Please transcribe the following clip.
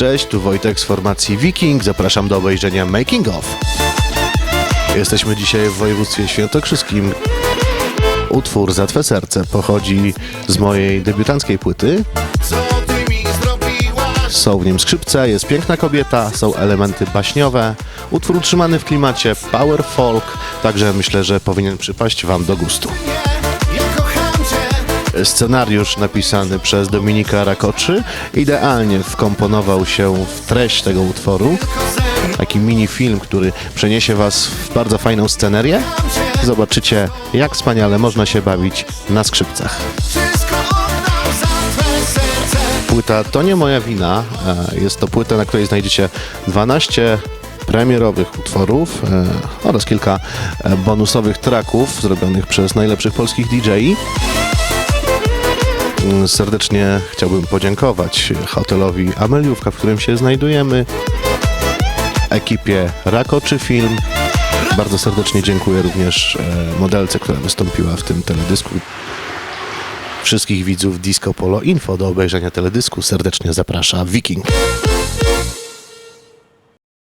Cześć, tu Wojtek z formacji Viking. Zapraszam do obejrzenia Making of. Jesteśmy dzisiaj w województwie świętokrzyskim. Utwór Za Twe Serce pochodzi z mojej debiutanckiej płyty. Są w nim skrzypce, jest piękna kobieta, są elementy baśniowe. Utwór utrzymany w klimacie power folk, także myślę, że powinien przypaść Wam do gustu. Scenariusz napisany przez Dominika Rakoczy idealnie wkomponował się w treść tego utworu. Taki mini film, który przeniesie Was w bardzo fajną scenerię. Zobaczycie, jak wspaniale można się bawić na skrzypcach. Płyta to nie moja wina. E, Jest to płyta, na której znajdziecie 12 premierowych utworów e, oraz kilka e, bonusowych tracków zrobionych przez najlepszych polskich DJ. Mm, Serdecznie chciałbym podziękować hotelowi Ameliówka, w którym się znajdujemy, ekipie Rakoczy Film. Bardzo serdecznie dziękuję również e, modelce, która wystąpiła w tym teledysku. Wszystkich widzów Disco Polo Info do obejrzenia teledysku serdecznie zaprasza Viking.